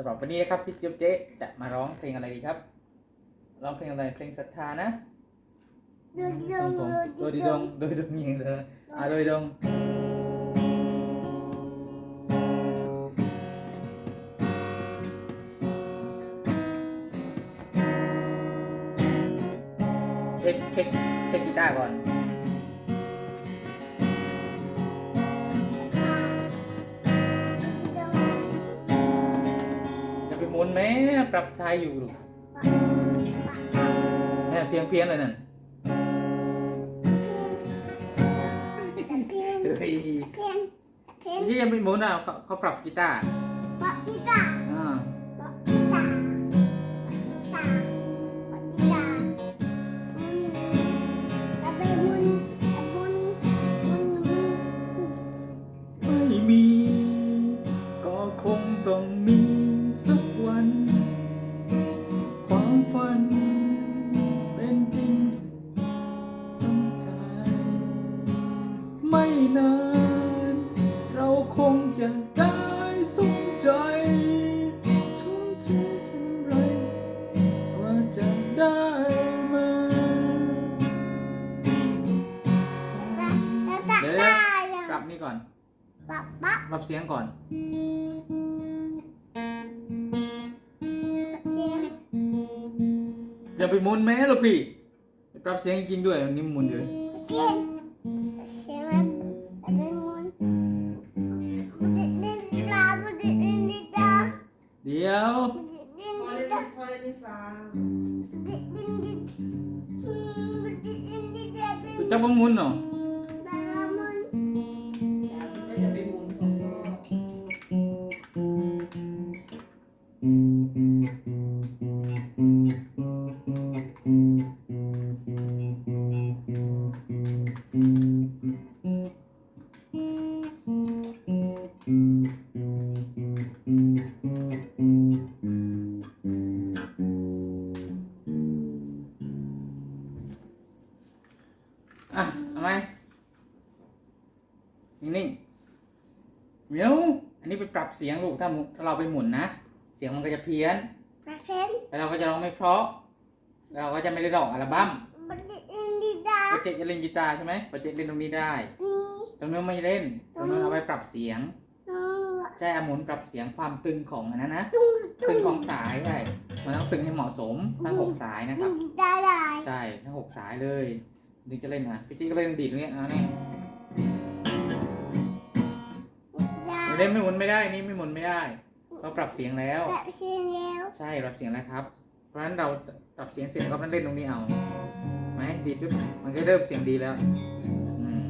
สำหรับวันนี้นะครับพี่เจี๊ยบเจ๊จะมาร้องเพลงอะไรดีครับร้องเพลงอะไรเพลงศรัทธานะโดยดทรงงผมโดโดยยดีดดงงโดยดงยิงเลยอะโดยดงเช็คเช็คเช็คกีตาร์ก่อน แม่ปรับทายอยู่ลูกแม่เพียงเพียงเลยนั่นเฮ้ยเพียงเพียงนี่ยังไม่หมุนอะเขาเขาปรับกีตาร์ปะพิตาอ่าปะพิตาตาปะพิตาอืมเอาไปมุนเอามุนมุนมุนไม่มี ก็คงต้องมี นาน เราคงจะได้สมใจทุ่มเทเท่าไรว่าจะได้มาตาตาเดี๋ยวตาๆยังปรับนี่ก่อนปะปะปรับเสียงก่อน เสียงอย่าไปหมุนแม่หรอกพี่ไปปรับเสียงจริงด้วยอันนี้หมุนเลยเสียง เดี๋ยว นิ่งๆเดี๋ยวอันนี้ไปปรับเสียงลูกถ้าหมุนถ้าเราไปหมุนนะ เสียงมันก็จะเพี้ยนตาเฟ้นแล้วเราก็จะร้องไม่เพราะแล้วเราก็จะไม่ได้ร้องอัลบั้มดิดดิดดิดตาโปรเจกต์จะเล่นกีตาร์ใช่ไหมโปรเจกต์เล่นตรงนี้ได้ นี่ตรงนู้นไม่เล่น ตรงนู้นเอาไปปรับเสียงน้องใช่เอาหมุนปรับเสียงความตึงของอันนั้นนะตุ้งตึตุ้งงของสายใช่มันต้องตึงให้เหมาะสมทั้งหกสายนะครับดิดตาได้ใช่ทั้งหกสายเลย ถึงจะเล่นนะพี่จิ๊กก็เล่นดีดตรงเนี้ยเอาเนี่ เล่นไม่หมุนไม่ได้นี่ไม่หมุนไม่ได้เราปรับเสียงแล้ว แบบเสียงแล้วใช่ปรับเสียงแล้วครับ เพราะฉะนั้นเราปรับเสียงเสร็จก็มาเล่นตรงนี้เอาไหมดีดปุ๊บมันก็เริ่มเสียงดีแล้วอืม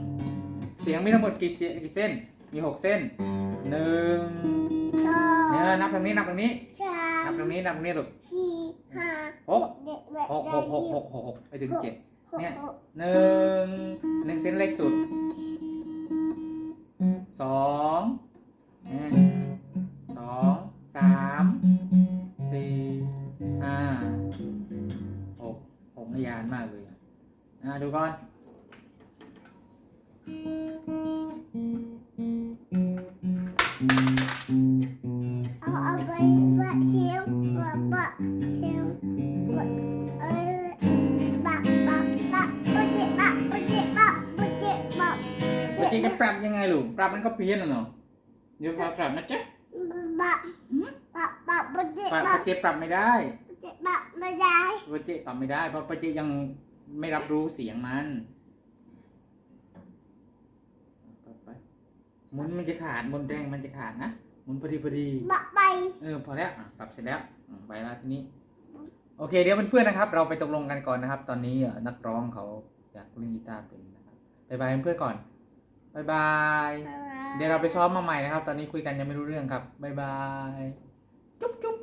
เสียงมีทั้งหมดกี่เสียกี่เส้น มีหกเส้นหนึ่งสองเนี่ยนับตรงนี้นับตรงนี้สานับมตรงนี้นับตรงนี้ลูก สี่ห้าหกเด็กแบบหกหกหกหกหกหกไปถึงเจ็ด เนี่ย หกหนึ่งหนึ่งเส้นเล็กสุดสองเนี่ย สองสามสี่ห้าหกหกนยานมากเลยอะดูก่อนเอาเอาไปบะเชียวบะบะเชียวบะเออบะบะบะโอเคบะโอเคบะโอเคบะว่าจะจะปรับยังไงลูกปรับมันก็เพี้ยนนะเนาะ เดี๋ยวปรับปรับนะจ๊ะบะบะบะโอเคปรับบะปะเจปรับไม่ได้โอเคบะไม่ได้ปะเจปรับไม่ได้เพราะปะเจยังไม่รับรู้เสียงมันปรับไปหมุนมันจะขาดหมุนแรงมันจะขาดนะหมุนพอดีพอดีบะไปเออพอแล้วอะปรับเสร็จแล้วอะไปแล้วทีนี้ โอเค เดี๋ยวเพื่อนๆนะครับ เราไปตกลงกันก่อนนะครับ ตอนนี้อะนักร้องเขาอยากเล่นกีตาร์เป็นนะครับบายบายเพื่อนๆก่อนบายบาย เดี๋ยวเราไปซ้อมมาใหม่นะครับ ตอนนี้คุยกันยังไม่รู้เรื่องครับบายบาย จุ๊บจุ๊บ